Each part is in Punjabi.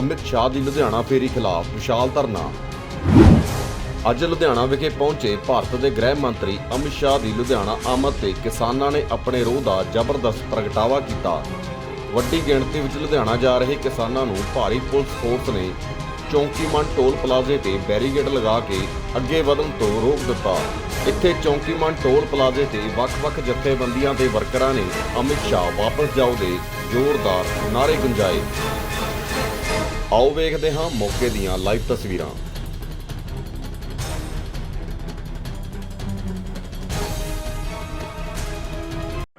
ਅਮਿਤ ਸ਼ਾਹ ਦੀ ਲੁਧਿਆਣਾ ਫੇਰੀ ਖਿਲਾਫ ਵਿਸ਼ਾਲ ਧਰਨਾ। ਅੱਜ ਲੁਧਿਆਣਾ ਵਿਖੇ ਪਹੁੰਚੇ ਭਾਰਤ ਦੇ ਗ੍ਰਹਿ ਮੰਤਰੀ ਅਮਿਤ ਸ਼ਾਹ ਦੀ ਲੁਧਿਆਣਾ ਆਮਦ ਤੇ ਕਿਸਾਨਾਂ ਨੇ ਆਪਣੇ ਰੋਹ ਦਾ ਜ਼ਬਰਦਸਤ ਪ੍ਰਗਟਾਵਾ ਕੀਤਾ। ਵੱਡੀ ਗਿਣਤੀ ਵਿੱਚ ਲੁਧਿਆਣਾ ਜਾ ਰਹੇ ਕਿਸਾਨਾਂ ਨੂੰ ਭਾਰੀ ਪੁਲਿਸ ਫੋਰਸ ਨੇ ਚੌਂਕੀਮਨ ਟੋਲ ਪਲਾਜ਼ੇ ਤੇ ਬੈਰੀਗੇਡ ਲਗਾ ਕੇ ਅੱਗੇ ਵਧਣ ਤੋਂ ਰੋਕ ਦਿੱਤਾ। ਇੱਥੇ ਚੌਂਕੀਮਨ ਟੋਲ ਪਲਾਜ਼ੇ ਤੇ ਵੱਖ-ਵੱਖ ਜਥੇਬੰਦੀਆਂ ਦੇ ਵਰਕਰਾਂ ਨੇ ਅਮਿਤ ਸ਼ਾਹ ਵਾਪਸ ਜਾਓ ਦੇ ਜ਼ੋਰਦਾਰ ਨਾਅਰੇ ਗੁੰਜਾਏ। ਆਓ ਵੇਖਦੇ ਹਾਂ ਮੌਕੇ ਦੀਆਂ ਲਾਈਵ ਤਸਵੀਰਾਂ।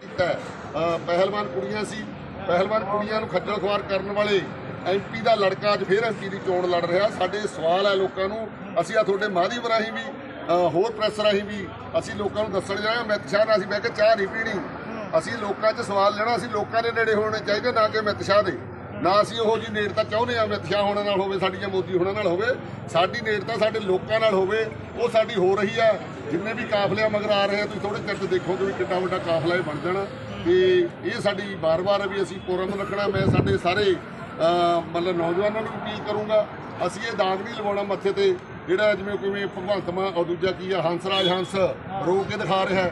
ਕੀਤਾ ਹੈ। ਪਹਿਲਵਾਨ ਕੁੜੀਆਂ ਸੀ। ਪਹਿਲਵਾਨ ਕੁੜੀਆਂ ਨੂੰ ਖੱਜਲ ਖੁਆਰ ਕਰਨ ਵਾਲੇ ਐਮਪੀ ਦਾ ਲੜਕਾ ਅੱਜ ਫੇਰ ਐਮਪੀ ਦੀ ਚੋਣ ਲੜ ਰਿਹਾ। ਸਾਡੇ ਸਵਾਲ ਹੈ ਲੋਕਾਂ ਨੂੰ, ਅਸੀਂ ਆ ਤੁਹਾਡੇ ਮਾਧਿਅਮ ਰਾਹੀਂ ਵੀ, ਅਹ ਹੋਰ ਪ੍ਰੈਸ ਰਾਹੀਂ ਵੀ ਅਸੀਂ ਲੋਕਾਂ ਨੂੰ ਦੱਸਣ ਜਾਏ ਅਮਿਤ ਸ਼ਾਹ ਨਾਲ ਅਸੀਂ ਬਹਿ ਕੇ ਚਾਹ ਨਹੀਂ ਪੀਣੀ। ਅਸੀਂ ਲੋਕਾਂ 'ਚ ਸਵਾਲ ਲੈਣਾ, ਅਸੀਂ ਲੋਕਾਂ ਦੇ ਨੇੜੇ ਹੋਣੇ ਚਾਹੀਦੇ, ਨਾ ਕਿ ਅਮਿਤ ਸ਼ਾਹ ਦੇ। ਨਾ ਅਸੀਂ ਉਹੋ ਜੀ ਨੇੜਤਾ ਚਾਹੁੰਦੇ ਆ ਅਮਿਤ ਸ਼ਾਹ ਹੋਣਾ ਨਾਲ ਹੋਵੇ ਸਾਡੀ ਜਾਂ ਮੋਦੀ ਹੋਣਾ ਨਾਲ ਹੋਵੇ। ਸਾਡੀ ਨੇੜਤਾ ਸਾਡੇ ਲੋਕਾਂ ਨਾਲ ਹੋਵੇ, ਉਹ ਸਾਡੀ ਹੋ ਰਹੀ ਆ। ਜਿੰਨੇ ਵੀ ਕਾਫਲੇ ਮਗਰ ਆ ਰਹੇ ਆ, ਤੁਸੀਂ ਥੋੜੇ ਚਿਰ 'ਚ ਦੇਖੋਗੇ ਵੀ ਕਿੰਨਾ ਵੱਡਾ ਕਾਫਲਾ ਇਹ ਬਣ ਜਾਣਾ। ਤੇ ਇਹ ਸਾਡੀ ਵਾਰ-ਵਾਰ ਵੀ ਅਸੀਂ ਪੁਰਨ ਰੱਖਣਾ, ਮੈਂ ਸਾਡੇ ਸਾਰੇ ਮਤਲਬ ਨੌਜਵਾਨਾਂ ਨੂੰ ਅਪੀਲ ਕਰੂੰਗਾ, ਅਸੀਂ ਇਹ ਦਾਗ ਨਹੀਂ ਲਵਾਉਣਾ ਮੱਥੇ ਤੇ, ਜਿਹੜਾ ਜਿਵੇਂ ਕਿਵੇਂ ਭਗਵੰਤ ਮਾਨ, ਔਰ ਦੂਜਾ ਕੀ ਆ ਹੰਸਰਾਜ ਹੰਸ ਰੋ ਕੇ ਦਿਖਾ ਰਿਹਾ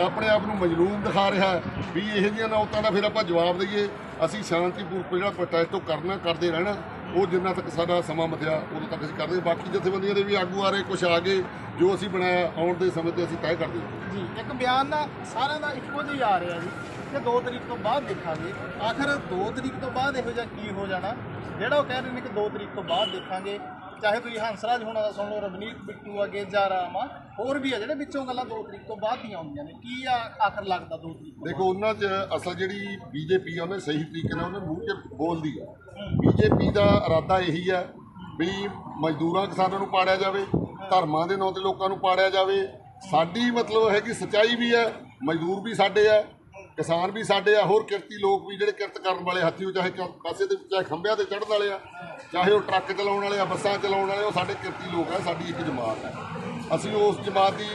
ਆਪਣੇ ਆਪ ਨੂੰ ਮਜਲੂਮ ਦਿਖਾ ਰਿਹਾ ਵੀ ਇਹੋ ਜਿਹੀਆਂ ਨੌਤਾਂ ਦਾ ਫਿਰ ਆਪਾਂ ਜਵਾਬ ਦਈਏ। ਅਸੀਂ ਸ਼ਾਂਤੀਪੂਰਵਕ ਜਿਹੜਾ ਪ੍ਰੋਟੈਸਟ ਉਹ ਕਰਨਾ ਕਰਦੇ ਰਹਿਣਾ। ਉਹ ਜਿੰਨਾ ਤੱਕ ਸਾਡਾ ਸਮਾਂ ਮਥਿਆ ਉਦੋਂ ਤੱਕ ਅਸੀਂ ਕਰਦੇ ਬਾਕੀ ਜਥੇਬੰਦੀਆਂ ਦੇ ਵੀ ਆਗੂ ਆ ਰਹੇ ਕੁਝ ਆ ਗਏ, ਜੋ ਅਸੀਂ ਬਣਾਇਆ ਆਉਣ ਦੇ ਸਮੇਂ ਤੇ ਅਸੀਂ ਤੈਅ ਕਰਦੇ ਹਾਂ। ਜੀ, ਇੱਕ ਬਿਆਨ ਨਾ ਸਾਰਿਆਂ ਦਾ ਇੱਕੋ ਜਿਹਾ ਆ ਰਿਹਾ ਜੀ ਕਿ 2 ਤਰੀਕ ਤੋਂ ਬਾਅਦ ਦੇਖਾਂਗੇ। ਆਖਰ 2 ਤਰੀਕ ਤੋਂ ਬਾਅਦ ਇਹੋ ਜਿਹਾ ਕੀ ਹੋ ਜਾਣਾ? ਜਿਹੜਾ ਉਹ ਕਹਿ ਰਹੇ ਨੇ ਕਿ 2 ਤਰੀਕ ਤੋਂ ਬਾਅਦ ਦੇਖਾਂਗੇ। ਚਾਹੇ ਤੁਸੀਂ ਹੰਸਰਾਜ ਹੋਣਾ ਦਾ ਸੁਣ ਲਓ ਰਵਨੀਤ ਬਿੱਟੂ ਆ ਗੇਜਾ ਰਾਮ ਆ ਹੋਰ ਵੀ ਆ ਜਿਹੜੇ ਵਿੱਚੋਂ ਗੱਲਾਂ 2 ਤਰੀਕ ਤੋਂ ਬਾਅਦ ਦੀਆਂ ਆਉਂਦੀਆਂ ਨੇ। ਕੀ ਆ ਆਖਰ ਲੱਗਦਾ 2 ਤਰੀਕ ਤੋਂ ਦੇਖੋ ਉਹਨਾਂ 'ਚ ਅਸਲ ਜਿਹੜੀ ਬੀਜੇਪੀ ਆ ਉਹਨੇ ਸਹੀ ਤਰੀਕੇ ਨਾਲ ਉਹਨੇ ਮੂੰਹ 'ਚ ਬੋਲਦੀ ਆ। ਬੀਜੇਪੀ ਦਾ ਇਰਾਦਾ ਇਹੀ ਆ ਵੀ ਮਜ਼ਦੂਰਾਂ ਕਿਸਾਨਾਂ ਨੂੰ ਪਾੜਿਆ ਜਾਵੇ ਧਰਮਾਂ ਦੇ ਨਾਂ ਤੇ ਲੋਕਾਂ ਨੂੰ ਪਾੜਿਆ ਜਾਵੇ। ਸਾਡੀ ਮਤਲਬ ਹੈ ਕਿ ਸਚਾਈ ਵੀ ਹੈ ਮਜ਼ਦੂਰ ਵੀ ਸਾਡੇ ਆ। ਕਿਸਾਨ ਵੀ ਸਾਡੇ ਆ, ਹੋਰ ਕਿਰਤੀ ਲੋਕ ਵੀ ਜਿਹੜੇ ਕਿਰਤ ਕਰਨ ਵਾਲੇ ਹੱਥੀਓ, ਚਾਹੇ ਕ- ਕਾਸੇ ਤੇ, ਚਾਹੇ ਖੰਭਿਆਂ ਤੇ ਚੜ੍ਹਨ ਵਾਲੇ ਆ, ਚਾਹੇ ਉਹ ਟਰੱਕ ਚਲਾਉਣ ਵਾਲੇ ਆ, ਬੱਸਾਂ ਚਲਾਉਣ ਵਾਲੇ, ਉਹ ਸਾਡੇ ਕਿਰਤੀ ਲੋਕ ਆ, ਸਾਡੀ ਇੱਕ ਜਮਾਤ ਹੈ ਅਸੀਂ ਉਸ ਜਮਾਤ ਦੀ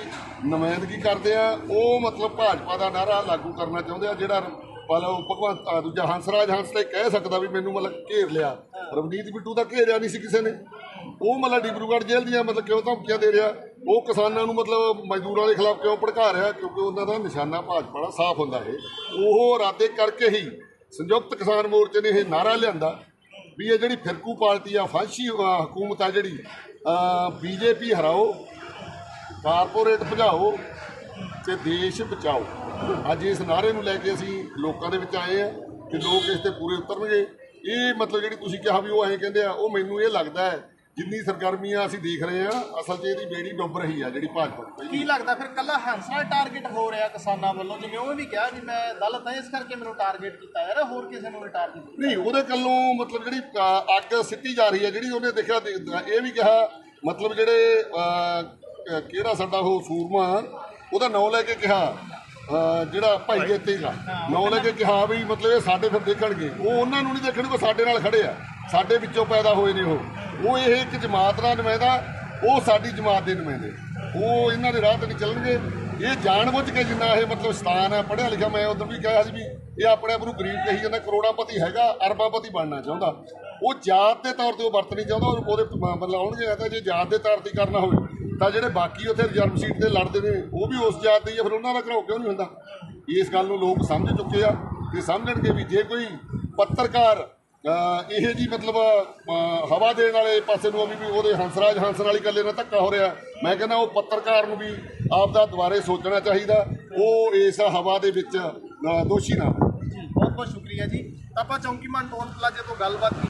ਨੁਮਾਇੰਦਗੀ ਕਰਦੇ ਆ। ਉਹ ਮਤਲਬ ਭਾਜਪਾ ਦਾ ਨਾਰਾ ਲਾਗੂ ਕਰਨਾ ਚਾਹੁੰਦੇ ਆ, ਜਿਹੜਾ ਮਤਲਬ ਭਗਵੰਤ ਆ ਦੂਜਾ ਹੰਸਰਾਜ ਹੰਸ ਤੇ ਕਹਿ ਸਕਦਾ ਵੀ ਮੈਨੂੰ ਮਤਲਬ ਘੇਰ ਲਿਆ। ਰਵਨੀਤ ਬਿੱਟੂ ਦਾ ਘੇਰਿਆ ਨਹੀਂ ਸੀ ਕਿਸੇ ਨੇ। ਉਹ ਮਤਲਬ ਡਿਬਰੂਗੜ੍ਹ ਜੇਲ੍ਹ ਦੀਆਂ ਮਤਲਬ ਕਿਉਂ ਧਮਕੀਆਂ ਦੇ ਰਿਹਾ? ਉਹ ਕਿਸਾਨਾਂ ਨੂੰ ਮਤਲਬ ਮਜ਼ਦੂਰਾਂ ਦੇ ਖਿਲਾਫ ਕਿਉਂ ਭੜਕਾ ਰਿਹਾ? ਕਿਉਂਕਿ ਉਹਨਾਂ ਦਾ ਨਿਸ਼ਾਨਾ ਭਾਜਪਾ ਦਾ ਸਾਫ਼ ਹੁੰਦਾ ਹੈ ਉਹ ਇਰਾਦੇ ਕਰਕੇ ਹੀ ਸੰਯੁਕਤ ਕਿਸਾਨ ਮੋਰਚੇ ਨੇ ਇਹ ਨਾਰਾ ਲਿਆਂਦਾ ਵੀ ਇਹ ਜਿਹੜੀ ਫਿਰਕੂ ਪਾਰਟੀ ਆ, ਫਾਂਸੀ ਹਕੂਮਤ ਆ ਜਿਹੜੀ ਬੀਜੇਪੀ ਹਰਾਓ, ਕਾਰਪੋਰੇਟ ਭਜਾਓ ਤੇ ਦੇਸ਼ ਬਚਾਓ। ਅੱਜ ਇਸ ਨਾਰੇ ਨੂੰ ਲੈ ਕੇ ਅਸੀਂ ਲੋਕਾਂ ਦੇ ਵਿੱਚ ਆਏ ਆ ਕਿ ਲੋਕ ਇਸ ਤੇ ਪੂਰੇ ਉਤਰਨਗੇ। ਇਹ ਮਤਲਬ ਜਿਹੜੀ ਤੁਸੀਂ ਕਿਹਾ ਵੀ ਉਹ ਐਂ ਕਹਿੰਦੇ ਆ, ਉਹ ਮੈਨੂੰ ਇਹ ਲੱਗਦਾ ਹੈ ਜਿੰਨੀ ਸਰਗਰਮੀਆਂ ਅਸੀਂ ਦੇਖ ਰਹੇ ਆ ਅਸਲ 'ਚ ਇਹਦੀ ਬੇੜੀ ਡੁੱਬ ਰਹੀ ਆ ਜਿਹੜੀ ਭਾਜਪਾ ਦੀ। ਕੀ ਲੱਗਦਾ ਫਿਰ ਕੱਲਾ ਹੰਸਰਾਜ ਟਾਰਗੇਟ ਹੋ ਰਿਹਾ ਕਿਸਾਨਾਂ ਵੱਲੋਂ? ਜਿਵੇਂ ਉਹ ਵੀ ਕਿਹਾ ਵੀ ਮੈਂ ਦਲਤ ਹਾਂ ਇਸ ਕਰਕੇ ਮੈਨੂੰ ਟਾਰਗੇਟ ਕੀਤਾ ਯਾਰ ਹੋਰ ਕਿਸੇ ਨੂੰ ਟਾਰਗੇਟ ਨਹੀਂ ਉਹਦੇ ਕੱਲੋਂ ਮਤਲਬ ਜਿਹੜੀ ਅੱਗ ਸਿੱਟੀ ਜਾ ਰਹੀ ਹੈ ਜਿਹੜੀ ਉਹਨੇ ਦੇਖਿਆ ਇਹ ਵੀ ਕਿਹਾ ਮਤਲਬ ਜਿਹੜੇ ਕਿਹੜਾ ਸਾਡਾ ਉਹ ਸੂਰਮਾ ਉਹਦਾ ਨਾਂ ਲੈ ਕੇ ਕਿਹਾ ਜਿਹੜਾ ਭਾਈ ਜੇਤੇ ਦਾ। ਨਾਂ ਲੈ ਕੇ ਕਿਹਾ ਵੀ ਮਤਲਬ ਇਹ ਸਾਡੇ ਫਿਰ ਦੇਖਣਗੇ। ਉਹ ਉਹਨਾਂ ਨੂੰ ਨਹੀਂ ਦੇਖਣਗੇ ਸਾਡੇ ਨਾਲ ਖੜੇ ਆ। ਸਾਡੇ ਵਿੱਚੋਂ ਪੈਦਾ ਹੋਏ ਨੇ ਉਹ। ਉਹ ਇਹ ਇੱਕ ਜਮਾਤ ਦਾ ਨੁਮਾਇੰਦਾ, ਉਹ ਸਾਡੀ ਜਮਾਤ ਦੇ ਨੁਮਾਇੰਦੇ। ਉਹ ਇਹਨਾਂ ਦੇ ਰਾਹ ਤੇ ਨਹੀਂ ਚੱਲਣਗੇ। ਇਹ ਜਾਣਬੁੱਝ ਕੇ ਜਿੰਨਾ ਇਹ ਮਤਲਬ ਸਥਾਨ ਹੈ, ਪੜ੍ਹਿਆ ਲਿਖਿਆ, ਮੈਂ ਉਦੋਂ ਵੀ ਕਿਹਾ ਸੀ ਵੀ ਇਹ ਆਪਣੇ ਆਪ ਨੂੰ ਗਰੀਬ ਕਹੀ ਜਾਂਦਾ, ਕਰੋੜਾਪਤੀ ਹੈਗਾ, ਅਰਬਾਪਤੀ ਬਣਨਾ ਚਾਹੁੰਦਾ। ਉਹ ਜਾਤ ਦੇ ਤੌਰ ਤੇ ਉਹ ਵਰਤ ਨਹੀਂ ਚਾਹੁੰਦਾ ਉਹਦੇ ਮਤਲਬ ਆਉਣਗੇ ਤਾਂ ਜੇ ਜਾਤ ਦੇ ਤੌਰ ਤੇ ਕਰਨਾ ਹੋਵੇ, ਤਾਂ ਜਿਹੜੇ ਬਾਕੀ ਉੱਥੇ ਰਿਜ਼ਰਵ ਸੀਟ ਤੇ ਲੜਦੇ ਨੇ, ਉਹ ਵੀ ਉਸ ਜਾਤ ਦੇ ਹੀ ਫਿਰ ਉਹਨਾਂ ਦਾ ਘਰੋ ਕਿਉਂ ਨਹੀਂ ਹੁੰਦਾ? ਇਸ ਗੱਲ ਨੂੰ ਲੋਕ ਸਮਝ ਚੁੱਕੇ ਆ ਤੇ ਸਮਝਣਗੇ ਵੀ ਜੇ ਕੋਈ ਪੱਤਰਕਾਰ ਇਹ ਜੀ ਮਤਲਬ ਹਵਾ ਦੇਣ ਵਾਲੇ ਪਾਸੇ ਨੂੰ ਆ ਵੀ ਵੀ ਉਹਦੇ ਹੰਸਰਾਜ ਹੰਸਣ ਵਾਲੀ ਗੱਲੇ ਨਾਲ ਧੱਕਾ ਹੋ ਰਿਹਾ। ਮੈਂ ਕਹਿੰਦਾ ਉਹ ਪੱਤਰਕਾਰ ਨੂੰ ਵੀ ਆਪ ਦਾ ਦੁਬਾਰੇ ਸੋਚਣਾ ਚਾਹੀਦਾ। ਉਹ ਇਸ ਹਵਾ ਦੇ ਵਿੱਚ ਦੋਸ਼ੀ ਨਾ ਬਹੁਤ ਬਹੁਤ ਸ਼ੁਕਰੀਆ ਜੀ। ਤਾਂ ਆਪਾਂ ਚੌਂਕੀਮਾਨ ਟੋਲ ਪਲਾਜ਼ੇ ਤੋਂ ਗੱਲਬਾਤ ਕੀਤੀ